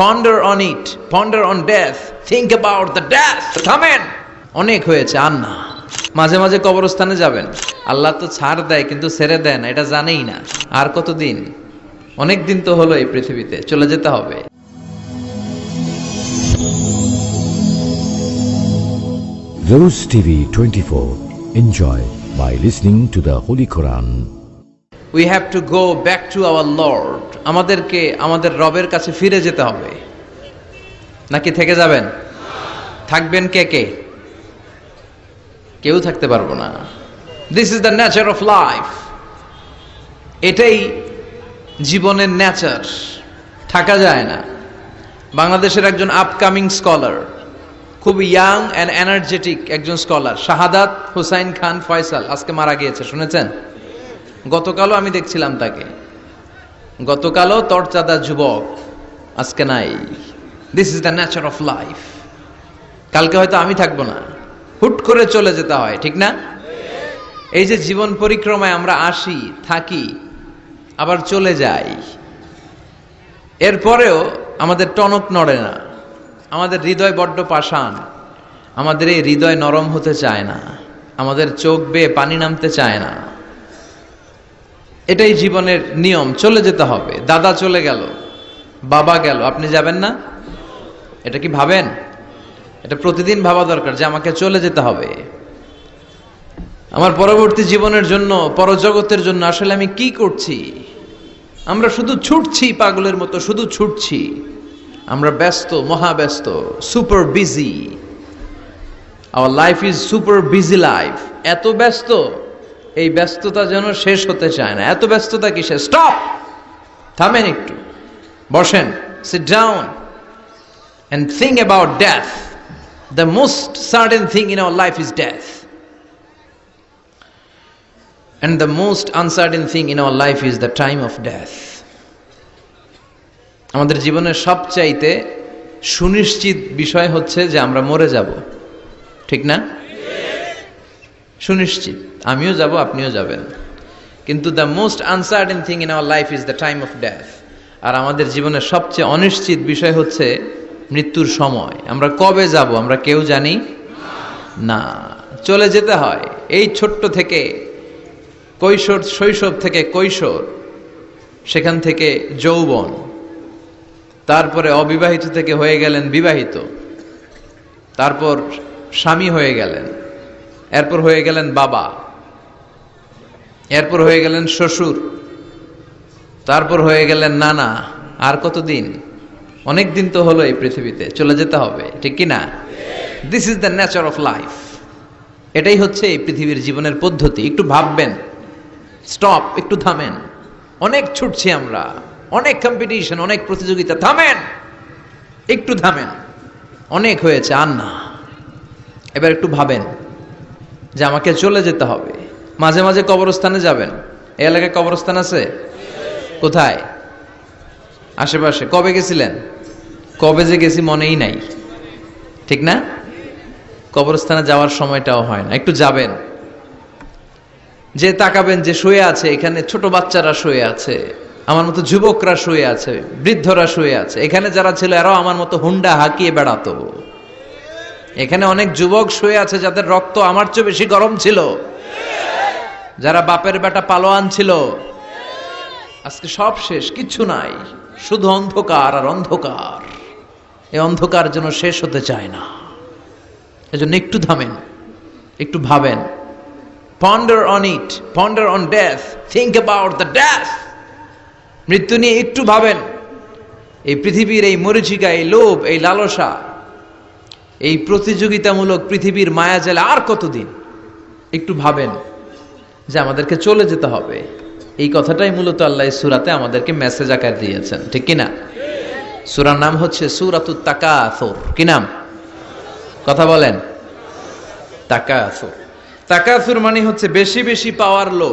Ponder on it ponder on death think about the death থামেন অনেক হয়েছে, আর মাঝে মাঝে কবরস্থানে যাবেন। আল্লাহ তো ছাড় দেয়, কিন্তু ছেড়ে দেয় না, এটা জানেই না। আর কতদিন? অনেক দিন তো হলো এই পৃথিবীতে, চলে যেতে হবে। Rose TV 24. Enjoy by listening to the Holy Quran. We have to go back to our lord আমাদেরকে, আমাদের রবের কাছে ফিরে যেতে হবে। নাকি থেকে যাবেন? থাকবেন কে কে? কেউ থাকতে পারব না। This is the nature of life এটাই জীবনের নেচার থাকা যায় না। বাংলাদেশের একজন আপকামিং স্কলার খুব ইয়াং অ্যান্ড এনার্জেটিক একজন স্কলার শাহাদাত হুসাইন খান ফয়সাল, আজকে মারা গিয়েছে, শুনেছেন? গতকালও আমি দেখছিলাম তাকে। গতকালও তরচাদা যুবক, আজকে নাই। This is the nature of life কালকে হয়তো আমি থাকব না। হুট করে চলে যেতে হয়, ঠিক না? এই যে জীবন পরিক্রমায় আমরা আসি, থাকি, আবার চলে যাই। এরপরেও আমাদের টনক নড়ে না। আমাদের হৃদয় বড্ড পাষাণ। আমাদের এই হৃদয় নরম হতে চায় না। আমাদের চোখ বেয়ে পানি নামতে চায় না। এটাই জীবনের নিয়ম, চলে যেতে হবে। দাদা চলে গেল, বাবা গেল, আপনি যাবেন না? এটা কি ভাবেন? এটা প্রতিদিন ভাবা দরকার যে আমাকে চলে যেতে হবে। আমার পরবর্তী জীবনের জন্য, পরজগতের জন্য আসলে আমি কি করছি? আমরা শুধু ছুটছি পাগলের মতো, শুধু ছুটছি। আমরা ব্যস্ত মহাব্যস্ত super busy our life is super busy life এত ব্যস্ত। এই ব্যস্ততা যেন শেষ হতে চায় না। এত ব্যস্ততা কিসে স্টপ থামেন একটু। বসেন sit down and think about death the most certain thing in our life is death and the most uncertain thing in our life is the time of death আমাদের জীবনের সবচাইতে সুনিশ্চিত বিষয় হচ্ছে যে আমরা মরে যাব। ঠিক না? সুনিশ্চিত। আমিও যাব, আপনিও যাবেন। কিন্তু the most uncertain thing in our life is the time of death আর আমাদের জীবনের সবচেয়ে অনিশ্চিত বিষয় হচ্ছে মৃত্যুর সময়। আমরা কবে যাব, আমরা কেউ জানি না। চলে যেতে হয়। এই ছোট্ট থেকে, কৈশোর, শৈশব থেকে কৈশোর, সেখান থেকে যৌবন। তারপরে অবিবাহিত থেকে হয়ে গেলেন বিবাহিত। তারপর স্বামী হয়ে গেলেন। এরপর হয়ে গেলেন বাবা। এরপর হয়ে গেলেন শ্বশুর। তারপর হয়ে গেলেন নানা। আর কতদিন? অনেক দিন তো হলো এই পৃথিবীতে। চলে যেতে হবে, ঠিক কি না this is the nature of life এটাই হচ্ছে এই পৃথিবীর জীবনের পদ্ধতি। একটু ভাববেন। স্টপ একটু থামেন। অনেক ছুটছি আমরা। অনেক কম্পিটিশন অনেক প্রতিযোগিতা। থামেন! একটু থামেন। অনেক হয়েছে, আর না। এবার একটু ভাবেন। যে আমাকে চলে যেতে হবে। মাঝে মাঝে কবরস্থানে যাবেন। এই এলাকায় কবরস্থান আছে? কোথায়? আশেপাশে। কবে গেছিলেন? কবে যে গেছি মনেই নাই। ঠিক না? কবরস্থানে যাওয়ার সময়টাও হয় না। একটু যাবেন। যে তাকাবেন, যে শুয়ে আছে, এখানে ছোট বাচ্চারা শুয়ে আছে, আমার মতো যুবকরা শুয়ে আছে, বৃদ্ধরা শুয়ে আছে। এখানে যারা ছিল, এরাও আমার মতো হুন্ডা হাঁকিয়ে বেড়াতো। এখানে অনেক যুবক শুয়ে আছে যাদের রক্ত আমার চেয়ে বেশি গরম ছিল। যারা বাপের বেটা পালোয়ান ছিল। আজকে সব শেষ কিচ্ছু নাই। শুধু অন্ধকার আর অন্ধকার। এই অন্ধকার যেন শেষ হতে চায় না। এজন্য একটু থামেন, একটু ভাবেন। Ponder on it ponder on death think about the death মৃত্যু নিয়ে একটু ভাবেন। এই পৃথিবীর এই মরিচিকা, এই লোভ, এই লালসা এই প্রতিযোগিতামূলক পৃথিবীর মায়াজালে আর কতদিন? একটু ভাবেন যে আমাদেরকে চলে যেতে হবে। এই কথাটাই মূলত আল্লাহ সুরাতে আমাদেরকে মেসেজ আকার দিয়েছেন। ঠিক কিনা? সুরার নাম হচ্ছে সুরাতুত তাকাথুর কি নাম? কথা বলেন। তাকাথুর তাকাথুর মানে হচ্ছে বেশি বেশি পাওয়ার লোভ।